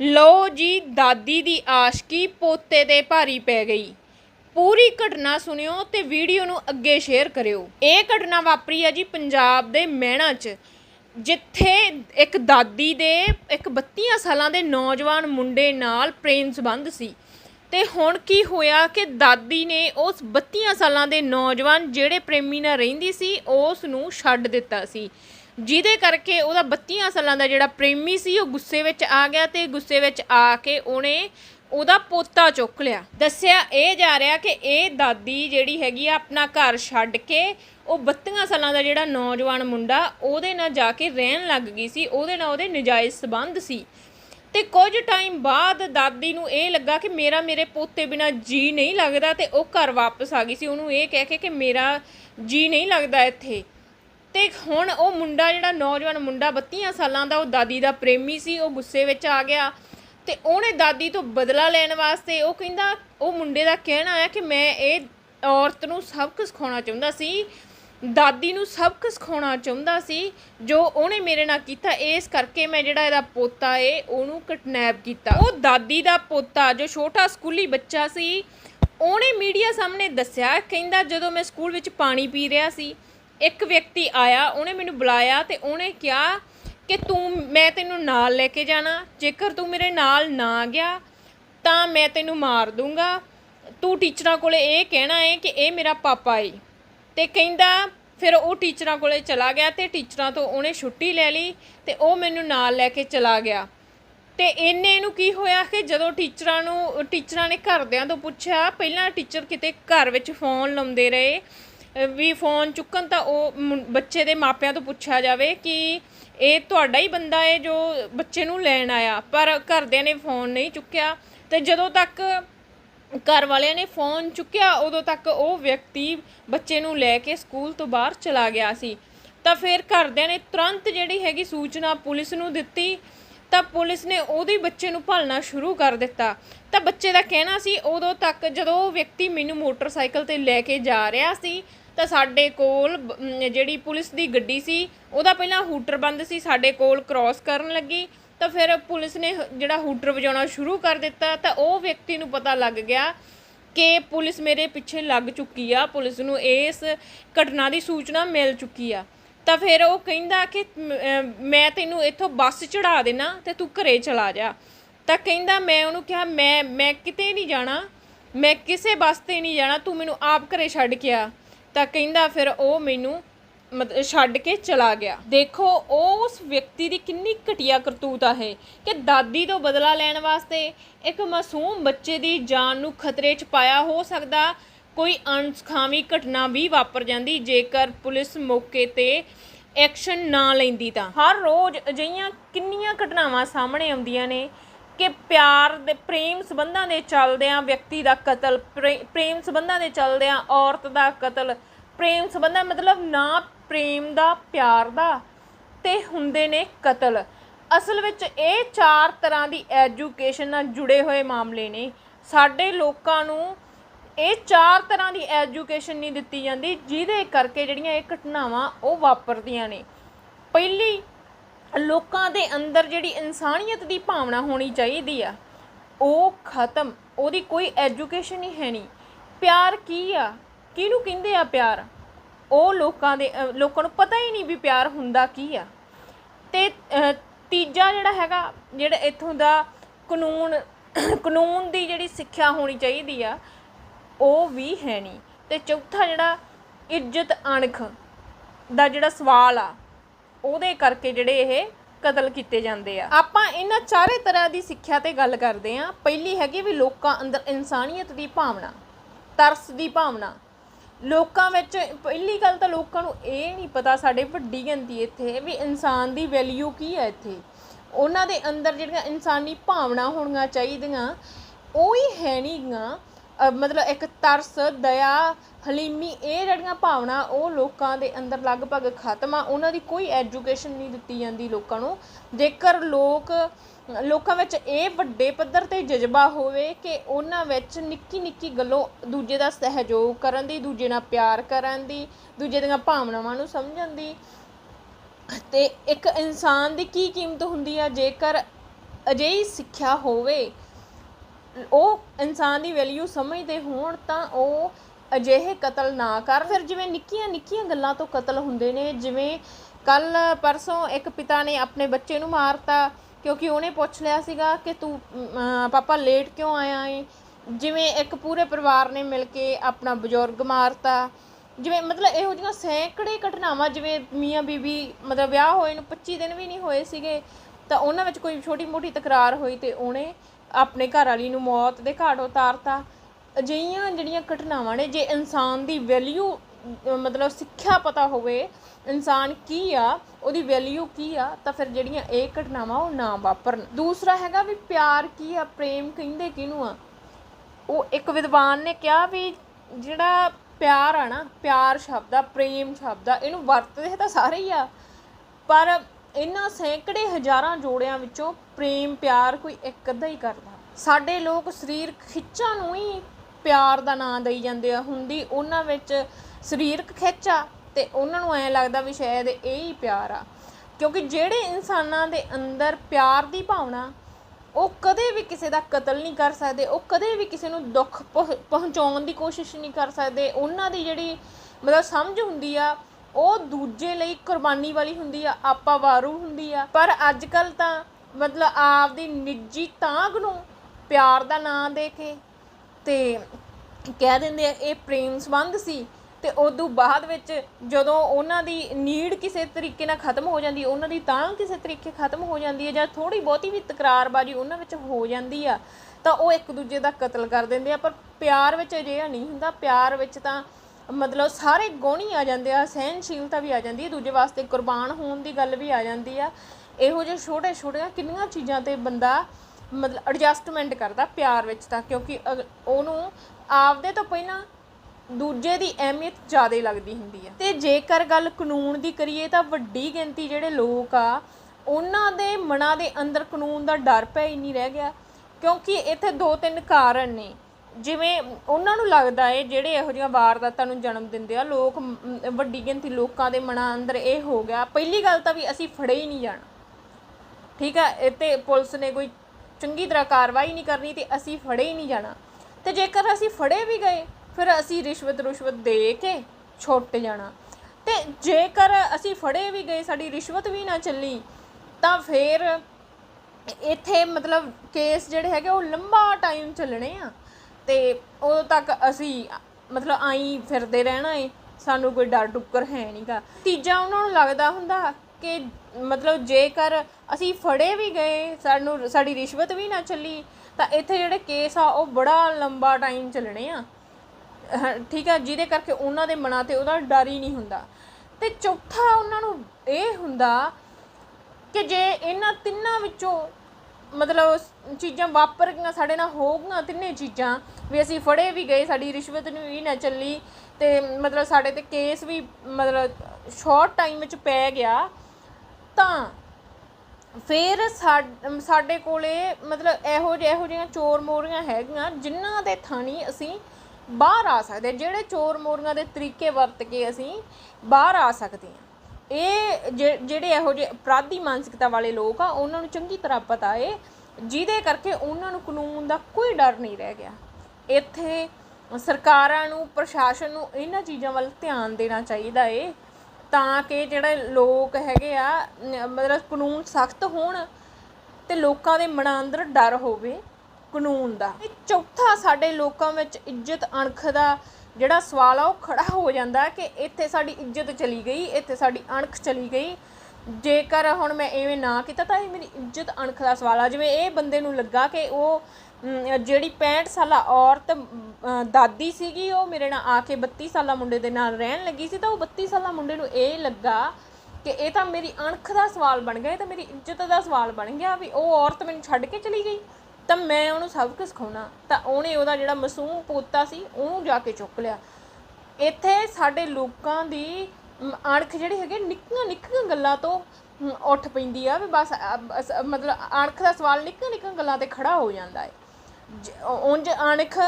ਲਓ ਜੀ, ਦਾਦੀ ਦੀ ਆਸ਼ਕੀ ਪੋਤੇ ਤੇ ਭਾਰੀ ਪੈ ਗਈ। ਪੂਰੀ ਘਟਨਾ ਸੁਣਿਓ ਤੇ ਵੀਡੀਓ ਨੂੰ ਅੱਗੇ ਸ਼ੇਅਰ ਕਰਿਓ। ਇਹ ਘਟਨਾ ਵਾਪਰੀ ਹੈ ਜੀ ਪੰਜਾਬ ਦੇ ਮਹਿਣਾ 'ਚ, ਜਿੱਥੇ ਇੱਕ ਦਾਦੀ ਦੇ ਇੱਕ 32 ਸਾਲਾਂ ਦੇ ਨੌਜਵਾਨ ਮੁੰਡੇ ਨਾਲ ਪ੍ਰੇਮ ਸੰਬੰਧ ਸੀ। ਤੇ ਹੁਣ ਕੀ ਹੋਇਆ ਕਿ ਦਾਦੀ ਨੇ ਉਸ 32 ਸਾਲਾਂ ਦੇ ਨੌਜਵਾਨ ਜਿਹੜੇ ਪ੍ਰੇਮੀ ਨਾਲ ਰਹਿੰਦੀ ਸੀ, ਉਸ ਨੂੰ ਛੱਡ ਦਿੱਤਾ ਸੀ। ਜਿਹਦੇ ਕਰਕੇ ਉਹਦਾ 32 ਸਾਲਾਂ ਦਾ ਜਿਹੜਾ ਪ੍ਰੇਮੀ ਸੀ, ਉਹ ਗੁੱਸੇ ਵਿੱਚ ਆ ਗਿਆ ਤੇ ਗੁੱਸੇ ਵਿੱਚ ਆ ਕੇ ਉਹਨੇ ਉਹਦਾ ਪੋਤਾ ਚੁੱਕ ਲਿਆ। ਦੱਸਿਆ ਇਹ ਜਾ ਰਿਹਾ ਕਿ ਇਹ ਦਾਦੀ ਜਿਹੜੀ ਹੈਗੀ ਆ, ਆਪਣਾ ਘਰ ਛੱਡ ਕੇ ਉਹ 32 ਸਾਲਾਂ ਦਾ ਜਿਹੜਾ ਨੌਜਵਾਨ ਮੁੰਡਾ, ਉਹਦੇ ਨਾਲ ਜਾ ਕੇ ਰਹਿਣ ਲੱਗ ਗਈ ਸੀ, ਉਹਦੇ ਨਾਲ ਉਹਦੇ ਨਜਾਇਜ਼ ਸਬੰਧ ਸੀ। ਤੇ ਕੁਝ ਟਾਈਮ ਬਾਅਦ ਦਾਦੀ ਨੂੰ ਇਹ ਲੱਗਾ ਕਿ ਮੇਰਾ ਮੇਰੇ ਪੋਤੇ ਬਿਨਾ ਜੀ ਨਹੀਂ ਲੱਗਦਾ ਤੇ ਉਹ ਘਰ ਵਾਪਸ ਆ ਗਈ ਸੀ। ਉਹਨੂੰ ਇਹ ਕਹਿ ਕੇ ਕਿ ਮੇਰਾ ਜੀ ਨਹੀਂ ਲੱਗਦਾ ਇੱਥੇ। ਤੇ ਹੁਣ ਉਹ ਮੁੰਡਾ ਜਿਹੜਾ ਨੌਜਵਾਨ ਮੁੰਡਾ 32 ਸਾਲਾਂ ਦਾ, ਉਹ ਦਾਦੀ ਦਾ ਪ੍ਰੇਮੀ ਸੀ, ਉਹ ਗੁੱਸੇ ਵਿੱਚ ਆ ਗਿਆ ਤੇ ਉਹਨੇ ਦਾਦੀ ਤੋਂ ਬਦਲਾ ਲੈਣ ਵਾਸਤੇ ਉਹ ਕਹਿੰਦਾ, ਉਹ ਮੁੰਡੇ ਦਾ ਕਹਿਣਾ ਹੈ ਕਿ ਮੈਂ ਇਹ ਔਰਤ ਨੂੰ ਸਬਕ ਸਿਖਾਉਣਾ ਚਾਹੁੰਦਾ ਸੀ, ਦਾਦੀ ਨੂੰ ਸਬਕ ਸਿਖਾਉਣਾ ਚਾਹੁੰਦਾ ਸੀ, ਜੋ ਉਹਨੇ ਮੇਰੇ ਨਾਲ ਕੀਤਾ, ਇਸ ਕਰਕੇ ਮੈਂ ਜਿਹੜਾ ਇਹਦਾ ਪੋਤਾ ਏ, ਉਹਨੂੰ ਕਿਡਨੈਪ ਕੀਤਾ। ਉਹ ਦਾਦੀ ਦਾ ਪੋਤਾ, ਜੋ ਛੋਟਾ ਸਕੂਲੀ ਬੱਚਾ ਸੀ, ਉਹਨੇ ਮੀਡੀਆ ਸਾਹਮਣੇ ਦੱਸਿਆ, ਕਹਿੰਦਾ ਜਦੋਂ ਮੈਂ ਸਕੂਲ ਵਿੱਚ ਪਾਣੀ ਪੀ ਰਿਹਾ ਸੀ ਇੱਕ ਵਿਅਕਤੀ ਆਇਆ, ਉਹਨੇ ਮੈਨੂੰ ਬੁਲਾਇਆ ਤੇ ਉਹਨੇ ਕਿਹਾ ਕਿ ਤੂੰ, ਮੈਂ ਤੈਨੂੰ ਨਾਲ ਲੈ ਕੇ ਜਾਣਾ, ਜੇਕਰ ਤੂੰ ਮੇਰੇ ਨਾਲ ਨਾ ਗਿਆ, ਤਾਂ ਮੈਂ ਤੈਨੂੰ ਮਾਰ ਦੂੰਗਾ। ਤੂੰ ਟੀਚਰਾਂ ਕੋਲੇ ਇਹ ਕਹਿਣਾ ਹੈ ਕਿ ਇਹ ਮੇਰਾ ਪਾਪਾ ਏ। ਤੇ ਕਹਿੰਦਾ, ਫਿਰ ਉਹ ਟੀਚਰਾਂ ਕੋਲੇ ਚਲਾ ਗਿਆ ਤੇ ਟੀਚਰਾਂ ਤੋਂ ਉਹਨੇ ਛੁੱਟੀ ਲੈ ਲਈ ਤੇ ਉਹ ਮੈਨੂੰ ਨਾਲ ਲੈ ਕੇ ਚਲਾ ਗਿਆ। ਤੇ ਇਹਨੇ ਨੂੰ ਕੀ ਹੋਇਆ ਕਿ ਜਦੋਂ ਟੀਚਰਾਂ ਨੂੰ, ਟੀਚਰਾਂ ਨੇ ਘਰਦਿਆਂ ਤੋਂ ਪੁੱਛਿਆ, ਪਹਿਲਾਂ ਟੀਚਰ ਕਿਤੇ ਘਰ ਵਿੱਚ ਫੋਨ ਲਾਉਂਦੇ ਰਹੇ ਵੀ ਫੋਨ ਚੁੱਕਣ ਤਾਂ ਉਹ ਬੱਚੇ ਦੇ ਮਾਪਿਆਂ ਤੋਂ ਪੁੱਛਿਆ ਜਾਵੇ ਕਿ ਇਹ ਤੁਹਾਡਾ ਹੀ ਬੰਦਾ ਹੈ ਜੋ ਬੱਚੇ ਨੂੰ ਲੈਣ ਆਇਆ, ਪਰ ਘਰਦਿਆਂ ਨੇ ਫੋਨ ਨਹੀਂ ਚੁੱਕਿਆ ਤੇ ਜਦੋਂ ਤੱਕ ਘਰ ਵਾਲਿਆਂ ਨੇ ਫੋਨ ਚੁੱਕਿਆ, ਉਦੋਂ ਤੱਕ ਉਹ ਵਿਅਕਤੀ ਬੱਚੇ ਨੂੰ ਲੈ ਕੇ ਸਕੂਲ ਤੋਂ ਬਾਹਰ ਚਲਾ ਗਿਆ ਸੀ। ਤਾਂ ਫਿਰ ਘਰਦਿਆਂ ਨੇ ਤੁਰੰਤ ਜਿਹੜੀ ਹੈਗੀ ਸੂਚਨਾ ਪੁਲਿਸ ਨੂੰ ਦਿੱਤੀ ਤਾਂ ਪੁਲਿਸ ਨੇ ਉਹਦੇ ਬੱਚੇ ਨੂੰ ਭਾਲਣਾ ਸ਼ੁਰੂ ਕਰ ਦਿੱਤਾ। ਤਾਂ ਬੱਚੇ ਦਾ ਕਹਿਣਾ ਸੀ, ਉਦੋਂ ਤੱਕ ਜਦੋਂ ਉਹ ਵਿਅਕਤੀ ਮੈਨੂੰ ਮੋਟਰਸਾਈਕਲ ਤੇ ਲੈ ਕੇ ਜਾ ਰਿਹਾ ਸੀ, ਤਾਂ ਸਾਡੇ ਕੋਲ ਜਿਹੜੀ ਪੁਲਿਸ ਦੀ ਗੱਡੀ ਸੀ, ਉਹਦਾ ਪਹਿਲਾਂ ਹੂਟਰ ਬੰਦ ਸੀ, ਸਾਡੇ ਕੋਲ ਕ੍ਰਾਸ ਕਰਨ ਲੱਗੀ। ਤਾਂ ਫਿਰ ਪੁਲਿਸ ਨੇ ਜਿਹੜਾ ਹੂਟਰ ਵਜਾਉਣਾ ਸ਼ੁਰੂ ਕਰ ਦਿੱਤਾ, ਤਾਂ ਉਹ ਵਿਅਕਤੀ ਨੂੰ ਪਤਾ ਲੱਗ ਗਿਆ ਕਿ ਪੁਲਿਸ ਮੇਰੇ ਪਿੱਛੇ ਲੱਗ ਚੁੱਕੀ ਆ। ਪੁਲਿਸ ਨੂੰ ਇਸ ਘਟਨਾ ਦੀ ਸੂਚਨਾ ਮਿਲ ਚੁੱਕੀ ਆ। ਤਾਂ ਫਿਰ ਉਹ ਕਹਿੰਦਾ ਕਿ ਮੈਂ ਤੈਨੂੰ ਇੱਥੋਂ ਬੱਸ ਚੜਾ ਦੇਣਾ ਤੇ ਤੂੰ ਘਰੇ ਚਲਾ ਜਾ। ਤਾਂ ਕਹਿੰਦਾ ਮੈਂ ਉਹਨੂੰ ਕਿਹਾ, ਮੈਂ ਮੈਂ ਕਿਤੇ ਨਹੀਂ ਜਾਣਾ, ਮੈਂ ਕਿਸੇ ਬੱਸ ਤੇ ਨਹੀਂ ਜਾਣਾ, ਤੂੰ ਮੈਨੂੰ ਆਪ ਘਰੇ ਛੱਡ ਕੇ ਆ। ਤਾਂ ਕਹਿੰਦਾ ਫਿਰ ਉਹ ਮੈਨੂੰ ਮਤਲਬ ਛੱਡ ਕੇ ਚਲਾ ਗਿਆ। ਦੇਖੋ, ਉਹ ਉਸ ਵਿਅਕਤੀ ਦੀ ਕਿੰਨੀ ਘਟੀਆ ਕਰਤੂਤ ਆ ਇਹ, ਕਿ ਦਾਦੀ ਤੋਂ ਬਦਲਾ ਲੈਣ ਵਾਸਤੇ ਇੱਕ ਮਾਸੂਮ ਬੱਚੇ ਦੀ ਜਾਨ ਨੂੰ ਖਤਰੇ 'ਚ ਪਾਇਆ ਹੋ ਸਕਦਾ ਕੋਈ ਅਣਸਖਾਵੀ ਘਟਨਾ ਵੀ ਵਾਪਰ ਜਾਂਦੀ, ਜੇਕਰ ਪੁਲਿਸ ਮੌਕੇ ਤੇ ਐਕਸ਼ਨ ਨਾ ਲੈਂਦੀ ਤਾਂ? ਹਰ ਰੋਜ਼ ਅਜਿਹੀਆਂ ਕਿੰਨੀਆਂ ਘਟਨਾਵਾਂ ਸਾਹਮਣੇ ਆਉਂਦੀਆਂ ਨੇ ਕਿ ਪਿਆਰ ਦੇ, ਪ੍ਰੇਮ ਸੰਬੰਧਾਂ ਦੇ ਚੱਲਦਿਆਂ ਵਿਅਕਤੀ ਦਾ ਕਤਲ ਪ੍ਰੇ- ਪ੍ਰੇਮ ਸੰਬੰਧਾਂ ਦੇ ਚੱਲਦਿਆਂ ਔਰਤ ਦਾ ਕਤਲ, ਪ੍ਰੇਮ ਸੰਬੰਧਾਂ ਮਤਲਬ ਨਾ ਪ੍ਰੇਮ ਦਾ, ਪਿਆਰ ਦਾ ਤੇ ਹੁੰਦੇ ਨੇ ਕਤਲ। ਅਸਲ ਵਿੱਚ ਇਹ ਚਾਰ ਤਰ੍ਹਾਂ ਦੀ ਐਜੂਕੇਸ਼ਨ ਨਾਲ ਜੁੜੇ ਹੋਏ ਮਾਮਲੇ ਨੇ। ਸਾਡੇ ਲੋਕਾਂ ਨੂੰ ਇਹ ਚਾਰ ਤਰ੍ਹਾਂ ਦੀ ਐਜੂਕੇਸ਼ਨ ਨਹੀਂ ਦਿੱਤੀ ਜਾਂਦੀ, ਜਿਹਦੇ ਕਰਕੇ ਜਿਹੜੀਆਂ ਇਹ ਘਟਨਾਵਾਂ ਉਹ ਵਾਪਰਦੀਆਂ ਨੇ। ਪਹਿਲੀ, ਲੋਕਾਂ ਦੇ ਅੰਦਰ ਜਿਹੜੀ ਇਨਸਾਨੀਅਤ ਦੀ ਭਾਵਨਾ ਹੋਣੀ ਚਾਹੀਦੀ ਆ, ਉਹ ਖਤਮ। ਉਹਦੀ ਕੋਈ ਐਜੂਕੇਸ਼ਨ ਹੀ ਹੈ ਨਹੀਂ। ਪਿਆਰ ਕੀ ਆ? ਕਿਹਨੂੰ ਕਹਿੰਦੇ ਆ ਪਿਆਰ? ਉਹ ਲੋਕਾਂ ਦੇ ਲੋਕਾਂ ਨੂੰ ਪਤਾ ਹੀ ਨਹੀਂ ਵੀ ਪਿਆਰ ਹੁੰਦਾ ਕੀ ਆ। ਤੇ ਤੀਜਾ ਜਿਹੜਾ ਹੈਗਾ, ਜਿਹੜਾ ਇੱਥੋਂ ਦਾ ਕਾਨੂੰਨ ਕਾਨੂੰਨ ਦੀ ਜਿਹੜੀ ਸਿੱਖਿਆ ਹੋਣੀ ਚਾਹੀਦੀ ਆ ਉਹ ਵੀ ਹੈ ਨਹੀਂ। ਤੇ ਚੌਥਾ ਜਿਹੜਾ ਇੱਜ਼ਤ ਅਣਖ ਦਾ ਜਿਹੜਾ ਸਵਾਲ ਆ, ਉਹਦੇ ਕਰਕੇ ਜਿਹੜੇ ਇਹ ਕਤਲ ਕੀਤੇ ਜਾਂਦੇ ਆ। ਆਪਾਂ ਇਹਨਾਂ ਚਾਰੇ ਤਰ੍ਹਾਂ ਦੀ ਸਿੱਖਿਆ ਤੇ ਗੱਲ ਕਰਦੇ ਆ ਪਹਿਲੀ ਹੈਗੀ ਵੀ ਲੋਕਾਂ ਅੰਦਰ ਇਨਸਾਨੀਅਤ ਦੀ ਭਾਵਨਾ, ਤਰਸ ਦੀ ਭਾਵਨਾ। ਲੋਕਾਂ ਵਿੱਚ ਪਹਿਲੀ ਗੱਲ ਤਾਂ ਲੋਕਾਂ ਨੂੰ ਇਹ ਨਹੀਂ ਪਤਾ ਸਾਡੇ ਵੱਡੀ ਗਿਣਤੀ ਇੱਥੇ, ਵੀ ਇਨਸਾਨ ਦੀ ਵੈਲਿਊ ਕੀ ਹੈ ਇੱਥੇ। ਉਹਨਾਂ ਦੇ ਅੰਦਰ ਜਿਹੜੀਆਂ ਇਨਸਾਨੀ ਭਾਵਨਾ ਹੋਣੀਆਂ ਚਾਹੀਦੀਆਂ, ਉਹ ਹੀ ਹੈ ਨਹੀਂਗਾ ਮਤਲਬ ਇੱਕ ਤਰਸ, ਦਇਆ, ਹਲੀਮੀ ਇਹ ਜਿਹੜੀਆਂ ਭਾਵਨਾ ਉਹ ਲੋਕਾਂ ਦੇ ਅੰਦਰ ਲਗਭਗ ਖਤਮ ਆ। ਉਹਨਾਂ ਦੀ ਕੋਈ ਐਜੂਕੇਸ਼ਨ ਨਹੀਂ ਦਿੱਤੀ ਜਾਂਦੀ ਲੋਕਾਂ ਨੂੰ। ਜੇਕਰ ਲੋਕ, ਲੋਕਾਂ ਵਿੱਚ ਇਹ ਵੱਡੇ ਪੱਧਰ ਤੇ ਜਜ਼ਬਾ ਹੋਵੇ ਕਿ ਉਹਨਾਂ ਵਿੱਚ ਨਿੱਕੀ ਨਿੱਕੀ ਗੱਲੋਂ ਦੂਜੇ ਦਾ ਸਹਿਯੋਗ ਕਰਨ ਦੀ, ਦੂਜੇ ਨਾਲ ਪਿਆਰ ਕਰਨ ਦੀ, ਦੂਜੇ ਦੀਆਂ ਭਾਵਨਾਵਾਂ ਨੂੰ ਸਮਝਣ ਦੀ, ਤੇ ਇੱਕ ਇਨਸਾਨ ਦੀ ਕੀ ਕੀਮਤ ਹੁੰਦੀ ਆ? ਜੇਕਰ ਅਜਿਹੀ ਸਿੱਖਿਆ ਹੋਵੇ ਉਹ ਇਨਸਾਨ ਦੀ ਵੈਲਿਊ ਸਮਝਦੇ ਹੋਣ ਤਾਂ ਉਹ ਅਜਿਹੇ ਕਤਲ ਨਾ ਕਰ ਫਿਰ ਜਿਵੇਂ ਨਿੱਕੀਆਂ ਨਿੱਕੀਆਂ ਗੱਲਾਂ ਤੋਂ ਕਤਲ ਹੁੰਦੇ ਨੇ, ਜਿਵੇਂ ਕੱਲ ਪਰਸੋਂ ਇੱਕ ਪਿਤਾ ਨੇ ਆਪਣੇ ਬੱਚੇ ਨੂੰ ਮਾਰਤਾ ਕਿਉਂਕਿ ਉਹਨੇ ਪੁੱਛ ਲਿਆ ਸੀਗਾ ਕਿ ਤੂੰ ਪਾਪਾ ਲੇਟ ਕਿਉਂ ਆਇਆ ਏ? ਜਿਵੇਂ ਇੱਕ ਪੂਰੇ ਪਰਿਵਾਰ ਨੇ ਮਿਲ ਕੇ ਆਪਣਾ ਬਜ਼ੁਰਗ ਮਾਰਤਾ। ਜਿਵੇਂ ਮਤਲਬ ਇਹੋ ਜਿਹੀਆਂ ਸੈਂਕੜੇ ਘਟਨਾਵਾਂ, ਜਿਵੇਂ ਮੀਆਂ ਬੀਬੀ ਮਤਲਬ ਵਿਆਹ ਹੋਏ ਨੂੰ 25 ਦਿਨ ਵੀ ਨਹੀਂ ਹੋਏ ਸੀਗੇ, ਤਾਂ ਉਹਨਾਂ ਵਿੱਚ ਕੋਈ ਛੋਟੀ ਮੋਟੀ ਤਕਰਾਰ ਹੋਈ ਤੇ ਉਹਨੇ ਆਪਣੇ ਘਰ ਵਾਲੀ ਨੂੰ ਮੌਤ ਦੇ ਘਾਟ ਉਤਾਰਤਾ। ਅਜਿਹੀਆਂ ਜਿਹੜੀਆਂ ਘਟਨਾਵਾਂ ਨੇ, ਜੇ ਇਨਸਾਨ ਦੀ ਵੈਲਿਊ ਮਤਲਬ ਸਿੱਖਿਆ ਪਤਾ ਹੋਵੇ, ਇਨਸਾਨ ਕੀ ਆ, ਉਹਦੀ ਵੈਲਿਊ ਕੀ ਆ, ਤਾਂ ਫਿਰ ਜਿਹੜੀਆਂ ਇਹ ਘਟਨਾਵਾਂ ਉਹ ਨਾ ਵਾਪਰਨ। ਦੂਸਰਾ ਹੈਗਾ ਵੀ ਪਿਆਰ ਕੀ ਆ, ਪ੍ਰੇਮ ਕਹਿੰਦੇ ਕਿਹਨੂੰ ਆ? ਉਹ ਇੱਕ ਵਿਦਵਾਨ ਨੇ ਕਿਹਾ ਵੀ ਜਿਹੜਾ ਪਿਆਰ ਆ ਨਾ, ਪਿਆਰ ਸ਼ਬਦ ਆ, ਪ੍ਰੇਮ ਸ਼ਬਦ ਆ, ਇਹਨੂੰ ਵਰਤਦੇ ਤਾਂ ਸਾਰੇ ਹੀ ਆ। ਪਰ ਇਹਨਾਂ ਸੈਂਕੜੇ ਹਜ਼ਾਰਾਂ ਜੋੜਿਆਂ ਵਿੱਚੋਂ ਪ੍ਰੇਮ, ਪਿਆਰ ਕੋਈ ਇੱਕ ਅੱਧਾ ਹੀ ਕਰਦਾ। ਸਾਡੇ ਲੋਕ ਸਰੀਰਕ ਖਿੱਚਾਂ ਨੂੰ ਹੀ ਪਿਆਰ ਦਾ ਨਾਂ ਦੇਈ ਜਾਂਦੇ ਆ। ਹੁੰਦੀ ਉਹਨਾਂ ਵਿੱਚ ਸਰੀਰਕ ਖਿੱਚ ਆ ਤੇ ਉਹਨਾਂ ਨੂੰ ਐਂ ਲੱਗਦਾ ਵੀ ਸ਼ਾਇਦ ਇਹ ਹੀ ਪਿਆਰ ਆ। ਕਿਉਂਕਿ ਜਿਹੜੇ ਇਨਸਾਨਾਂ ਦੇ ਅੰਦਰ ਪਿਆਰ ਦੀ ਭਾਵਨਾ, ਉਹ ਕਦੇ ਵੀ ਕਿਸੇ ਦਾ ਕਤਲ ਨਹੀਂ ਕਰ ਸਕਦੇ, ਉਹ ਕਦੇ ਵੀ ਕਿਸੇ ਨੂੰ ਦੁੱਖ ਪਹੁ- ਪਹੁੰਚਾਉਣ ਦੀ ਕੋਸ਼ਿਸ਼ ਨਹੀਂ ਕਰ ਸਕਦੇ। ਉਹਨਾਂ ਦੀ ਜਿਹੜੀ ਮਤਲਬ ਸਮਝ ਹੁੰਦੀ ਆ ਉਹ ਦੂਜੇ ਲਈ ਕੁਰਬਾਨੀ ਵਾਲੀ ਹੁੰਦੀ ਆ, ਆਪਾ ਵਾਰੂ ਹੁੰਦੀ ਆ। ਪਰ ਅੱਜ ਕੱਲ ਤਾਂ ਮਤਲਬ ਆਪ ਦੀ ਨਿੱਜੀ ਤਾਂਗ ਨੂੰ ਪਿਆਰ ਦਾ ਨਾਂ ਦੇ ਕੇ ਤੇ ਕਹਿ ਦਿੰਦੇ ਆ, ਇਹ ਪ੍ਰੇਮ ਸੰਬੰਧ ਸੀ ਤੇ ਉਦੋਂ ਬਾਅਦ ਵਿੱਚ ਜਦੋਂ ਉਹਨਾਂ ਦੀ ਨੀਡ ਕਿਸੇ ਤਰੀਕੇ ਨਾਲ ਖਤਮ ਹੋ ਜਾਂਦੀ, ਉਹਨਾਂ ਦੀ ਤਾਂ ਕਿਸੇ ਤਰੀਕੇ ਖਤਮ ਹੋ ਜਾਂਦੀ ਹੈ ਜਾਂ ਥੋੜੀ ਬਹੁਤੀ ਵੀ ਤਕਰਾਰਬਾਜ਼ੀ ਉਹਨਾਂ ਵਿੱਚ ਹੋ ਜਾਂਦੀ ਆ, ਤਾਂ ਉਹ ਇੱਕ ਦੂਜੇ ਦਾ ਕਤਲ ਕਰ ਦਿੰਦੇ ਆ। ਪਰ ਪਿਆਰ ਵਿੱਚ ਅਜਿਹਾ ਨਹੀਂ ਹੁੰਦਾ, ਪਿਆਰ ਵਿੱਚ ਤਾਂ ਮਤਲਬ ਸਾਰੇ ਗੁਣ ਹੀ ਆ ਜਾਂਦੇ ਆ ਸਹਿਨਸ਼ੀਲਤਾ ਵੀ ਆ ਜਾਂਦੀ ਹੈ, ਦੂਜੇ ਵਾਸਤੇ ਕੁਰਬਾਨ ਹੋਣ ਦੀ ਗੱਲ ਵੀ ਆ ਜਾਂਦੀ ਆ। ਇਹੋ ਜਿਹੇ ਛੋਟੇ ਛੋਟੀਆਂ ਕਿੰਨੀਆਂ ਚੀਜ਼ਾਂ ਤੇ ਬੰਦਾ ਮਤਲਬ ਐਡਜਸਟਮੈਂਟ ਕਰਦਾ ਪਿਆਰ ਵਿੱਚ ਤਾਂ, ਕਿਉਂਕਿ ਅਗ- ਉਹਨੂੰ ਆਪਦੇ ਤੋਂ ਪਹਿਲਾਂ ਦੂਜੇ ਦੀ ਅਹਿਮੀਅਤ ਜ਼ਿਆਦਾ ਲੱਗਦੀ ਹੁੰਦੀ ਹੈ ਤੇ ਜੇਕਰ ਗੱਲ ਕਾਨੂੰਨ ਦੀ ਕਰੀਏ ਤਾਂ ਵੱਡੀ ਗਿਣਤੀ ਜਿਹੜੇ ਲੋਕ ਆ, ਉਹਨਾਂ ਦੇ ਮਨਾਂ ਦੇ ਅੰਦਰ ਕਾਨੂੰਨ ਦਾ ਡਰ ਪੈ ਹੀ ਨਹੀਂ ਰਹਿ ਗਿਆ, ਕਿਉਂਕਿ ਇੱਥੇ ਦੋ ਤਿੰਨ ਕਾਰਨ ਨੇ। ਜਿਵੇਂ ਉਹਨਾਂ ਨੂੰ ਲੱਗਦਾ ਏ ਜਿਹੜੇ ਇਹੋ ਜਿਹੀਆਂ ਵਾਰਦਾਤਾਂ ਨੂੰ ਜਨਮ ਦਿੰਦੇ ਆ, ਲੋਕ ਵੱਡੀ ਗਿਣਤੀ ਲੋਕਾਂ ਦੇ ਮਨਾਂ ਅੰਦਰ ਇਹ ਹੋ ਗਿਆ। ਪਹਿਲੀ ਗੱਲ ਤਾਂ ਵੀ ਅਸੀਂ ਫੜੇ ਹੀ ਨਹੀਂ ਜਾਣਾ। ਠੀਕ ਆ, ਇਹ ਤੇ ਪੁਲਿਸ ਨੇ ਕੋਈ ਚੰਗੀ ਤਰ੍ਹਾਂ ਕਾਰਵਾਈ ਨਹੀਂ ਕਰਨੀ ਤੇ ਅਸੀਂ ਫੜੇ ਹੀ ਨਹੀਂ ਜਾਣਾ। ਤੇ ਜੇਕਰ ਅਸੀਂ ਫੜੇ ਵੀ ਗਏ, ਫਿਰ ਅਸੀਂ ਰਿਸ਼ਵਤ ਰੁਸ਼ਵਤ ਦੇ ਕੇ ਛੁੱਟ ਜਾਣਾ। ਤੇ ਜੇਕਰ ਅਸੀਂ ਫੜੇ ਵੀ ਗਏ, ਸਾਡੀ ਰਿਸ਼ਵਤ ਵੀ ਨਾ ਚੱਲੀ, ਤਾਂ ਫਿਰ ਇੱਥੇ ਮਤਲਬ ਕੇਸ ਜਿਹੜੇ ਹੈਗੇ, ਉਹ ਲੰਬਾ ਟਾਈਮ ਚੱਲਣੇ ਆ। ਤੇ ਉਦੋਂ ਤੱਕ ਅਸੀਂ ਮਤਲਬ ਆਈ ਫਿਰਦੇ ਰਹਿਣਾ ਏ ਸਾਨੂੰ ਕੋਈ ਡਰ ਡੁੱਕਰ ਹੈ ਨਹੀਂਗਾ ਤੀਜਾ ਉਹਨਾਂ ਨੂੰ ਲੱਗਦਾ ਹੁੰਦਾ ਕਿ ਮਤਲਬ ਜੇਕਰ ਅਸੀਂ ਫੜੇ ਵੀ ਗਏ ਸਾਨੂੰ ਸਾਡੀ ਰਿਸ਼ਵਤ ਵੀ ਨਾ ਚੱਲੀ ਤਾਂ ਇੱਥੇ ਜਿਹੜੇ ਕੇਸ ਆ ਉਹ ਬੜਾ ਲੰਬਾ ਟਾਈਮ ਚੱਲਣੇ ਆ। ਹਾਂ, ਠੀਕ ਆ ਜਿਹਦੇ ਕਰਕੇ ਉਹਨਾਂ ਦੇ ਮਨਾਂ ਤੇ ਉਹਦਾ ਡਰ ਹੀ ਨਹੀਂ ਹੁੰਦਾ। ਤੇ ਚੌਥਾ ਉਹਨਾਂ ਨੂੰ ਇਹ ਹੁੰਦਾ ਕਿ ਜੇ ਇਹਨਾਂ ਤਿੰਨਾਂ ਵਿੱਚੋਂ ਮਤਲਬ ਚੀਜ਼ਾਂ ਵਾਪਰ ਗਈਆਂ ਸਾਡੇ ਨਾਲ ਹੋ ਗਈਆਂ ਤਿੰਨੇ ਚੀਜ਼ਾਂ, ਵੀ ਅਸੀਂ ਫੜੇ ਵੀ ਗਏ, ਸਾਡੀ ਰਿਸ਼ਵਤ ਨੂੰ ਵੀ ਨਾ ਚੱਲੀ, ਤੇ ਮਤਲਬ ਸਾਡੇ ਤੇ ਕੇਸ ਵੀ ਮਤਲਬ ਸ਼ਾਰਟ ਟਾਈਮ ਵਿੱਚ ਪੈ ਗਿਆ, ਤਾਂ ਫਿਰ ਸਾਡ- ਸਾਡੇ ਕੋਲੇ ਮਤਲਬ ਇਹੋ ਜਿਹੇ ਇਹੋ ਜਿਹੀਆਂ ਚੋਰ ਮੋਰੀਆਂ ਹੈਗੀਆਂ, ਜਿਨ੍ਹਾਂ ਦੇ ਥਾਣੀ ਅਸੀਂ ਬਾਹਰ ਆ ਸਕਦੇ ਜਿਹੜੇ ਚੋਰ ਮੋਰੀਆਂ ਦੇ ਤਰੀਕੇ ਵਰਤ ਕੇ ਅਸੀਂ ਬਾਹਰ ਆ ਸਕਦੇ ਹਾਂ। ਇਹ ਜਿਹੜੇ ਇਹੋ ਜਿਹੇ ਅਪਰਾਧੀ ਮਾਨਸਿਕਤਾ ਵਾਲੇ ਲੋਕ ਆ, ਉਹਨਾਂ ਨੂੰ ਚੰਗੀ ਤਰ੍ਹਾਂ ਪਤਾ ਏ, ਜਿਹਦੇ ਕਰਕੇ ਉਹਨਾਂ ਨੂੰ ਕਾਨੂੰਨ ਦਾ ਕੋਈ ਡਰ ਨਹੀਂ ਰਹਿ ਗਿਆ। ਇੱਥੇ ਸਰਕਾਰਾਂ ਨੂੰ, ਪ੍ਰਸ਼ਾਸਨ ਨੂੰ ਇਹਨਾਂ ਚੀਜ਼ਾਂ ਵੱਲ ਧਿਆਨ ਦੇਣਾ ਚਾਹੀਦਾ ਏ, ਤਾਂ ਕਿ ਜਿਹੜੇ ਲੋਕ ਹੈਗੇ ਆ, ਮਤਲਬ ਕਾਨੂੰਨ ਸਖਤ ਹੋਣ ਤੇ ਲੋਕਾਂ ਦੇ ਮਨਾਂ ਅੰਦਰ ਡਰ ਹੋਵੇ ਕਾਨੂੰਨ ਦਾ। ਇਹ ਚੌਥਾ ਸਾਡੇ ਲੋਕਾਂ ਵਿੱਚ ਇੱਜ਼ਤ, ਅਣਖ ਦਾ ਜਿਹੜਾ ਸਵਾਲ ਆ ਉਹ ਖੜਾ ਹੋ ਜਾਂਦਾ ਕਿ ਇੱਥੇ ਸਾਡੀ ਇੱਜ਼ਤ ਚਲੀ ਗਈ, ਇੱਥੇ ਸਾਡੀ ਅਣਖ ਚਲੀ ਗਈ। ਜੇਕਰ ਹੁਣ ਮੈਂ ਐਵੇਂ ਨਾ ਕੀਤਾ ਤਾਂ ਇਹ ਮੇਰੀ ਇੱਜ਼ਤ ਅਣਖ ਦਾ ਸਵਾਲ ਆ। ਜਿਵੇਂ ਇਹ ਬੰਦੇ ਨੂੰ ਲੱਗਾ ਕਿ ਉਹ ਜਿਹੜੀ 65 ਸਾਲਾ ਔਰਤ ਦਾਦੀ ਸੀਗੀ, ਉਹ ਮੇਰੇ ਨਾਲ ਆ ਕੇ 32 ਸਾਲਾ ਮੁੰਡੇ ਦੇ ਨਾਲ ਰਹਿਣ ਲੱਗੀ ਸੀ, ਤਾਂ ਉਹ 32 ਸਾਲਾ ਮੁੰਡੇ ਨੂੰ ਇਹ ਲੱਗਾ ਕਿ ਇਹ ਤਾਂ ਮੇਰੀ ਅਣਖ ਦਾ ਸਵਾਲ ਬਣ ਗਿਆ, ਇਹ ਤਾਂ ਮੇਰੀ ਇੱਜ਼ਤ ਦਾ ਸਵਾਲ ਬਣ ਗਿਆ ਵੀ ਉਹ ਔਰਤ ਮੈਨੂੰ ਛੱਡ ਕੇ ਚਲੀ ਗਈ। ਤਾਂ ਮੈਂ ਉਹਨੂੰ ਸਭ ਕੁਝ ਸਿਖਾਉਣਾ। ਤਾਂ ਉਹਨੇ ਉਹਦਾ ਜਿਹੜਾ ਮਾਸੂਮ ਪੋਤਾ ਸੀ ਉਹਨੂੰ ਜਾ ਕੇ ਚੁੱਕ ਲਿਆ। ਇੱਥੇ ਸਾਡੇ ਲੋਕਾਂ ਦੀ ਅਣਖ ਜਿਹੜੀ ਹੈਗੀ ਨਿੱਕੀਆਂ ਨਿੱਕੀਆਂ ਗੱਲਾਂ ਤੋਂ ਉੱਠ ਪੈਂਦੀ ਆ ਵੀ ਬਸ ਅ, ਮਤਲਬ ਅਣਖ ਦਾ ਸਵਾਲ ਨਿੱਕੀਆਂ ਨਿੱਕੀਆਂ ਗੱਲਾਂ ਤੇ ਖੜਾ ਹੋ ਜਾਂਦਾ ਹੈ ਜ- ਉਂਝ ਅਣਖ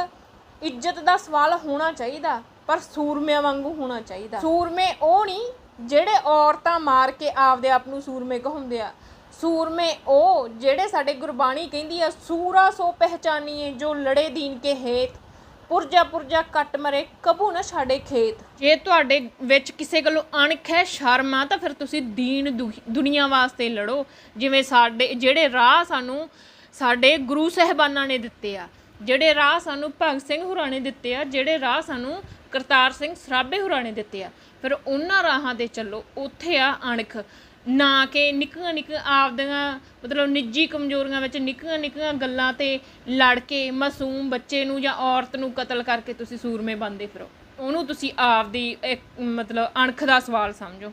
ਇੱਜ਼ਤ ਦਾ ਸਵਾਲ ਹੋਣਾ ਚਾਹੀਦਾ ਪਰ ਸੂਰਮਿਆਂ ਵਾਂਗੂ ਹੋਣਾ ਚਾਹੀਦਾ। ਸੂਰਮੇ ਉਹ ਨਹੀਂ ਜਿਹੜੇ ਔਰਤਾਂ ਮਾਰ ਕੇ ਆਪਦੇ ਆਪ ਨੂੰ ਸੂਰਮੇ ਕਹਾਉਂਦੇ ਆ। ਸੂਰਮੇ, ਉਹ ਜਿਹੜੇ ਸਾਡੇ ਗੁਰਬਾਣੀ ਕਹਿੰਦੀ ਆ, ਸੂਰਾ ਸੋ ਪਹਿਚਾਨੀਏ ਜੋ ਲੜੇ ਦੀਨ ਕੇ ਹੇਤ। ਪੁਰਜਾ ਪੁਰਜਾ ਕੱਟ ਮਰੇ ਕਬੂ ਨਾ ਛਾੜੇ ਖੇਤ। ਜੇ ਤੁਹਾਡੇ ਵਿੱਚ ਕਿਸੇ ਗੱਲੋਂ ਅਣਖ ਹੈ, ਸ਼ਰਮ ਆ, ਤਾਂ ਫਿਰ ਤੁਸੀਂ ਦੀਨ ਦੁਖੀ- ਦੁਨੀਆ ਵਾਸਤੇ ਲੜੋ। ਜਿਵੇਂ ਸਾਡੇ, ਜਿਹੜੇ ਰਾਹ ਸਾਨੂੰ ਸਾਡੇ ਗੁਰੂ ਸਹਿਬਾਨਾਂ ਨੇ ਦਿੱਤੇ ਆ, ਜਿਹੜੇ ਰਾਹ ਸਾਨੂੰ ਭਗਤ ਸਿੰਘ ਹੁਰਾਂ ਨੇ ਦਿੱਤੇ ਆ, ਜਿਹੜੇ ਰਾਹ ਸਾਨੂੰ ਕਰਤਾਰ ਸਿੰਘ ਸਰਾਭੇ ਹੁਰਾਂ ਨੇ ਦਿੱਤੇ ਆ, ਫਿਰ ਉਹਨਾਂ ਰਾਹਾਂ ਤੇ ਚੱਲੋ। ਉੱਥੇ ਆ ਅਣਖ। ਨਾ ਕਿ ਨਿੱਕੀਆਂ ਨਿੱਕੀਆਂ ਆਪਦੀਆਂ, ਮਤਲਬ ਨਿੱਜੀ ਕਮਜ਼ੋਰੀਆਂ ਵਿੱਚ ਨਿੱਕੀਆਂ ਨਿੱਕੀਆਂ ਗੱਲਾਂ ਤੇ ਲੜ ਕੇ ਮਾਸੂਮ ਬੱਚੇ ਨੂੰ ਜਾਂ ਔਰਤ ਨੂੰ ਕਤਲ ਕਰਕੇ ਤੁਸੀਂ ਸੂਰਮੇ ਬਣਦੇ ਫਿਰੋ। ਉਹਨੂੰ ਤੁਸੀਂ ਆਪਦੀ ਇੱਕ, ਮਤਲਬ ਅਣਖ ਦਾ ਸਵਾਲ ਸਮਝੋ।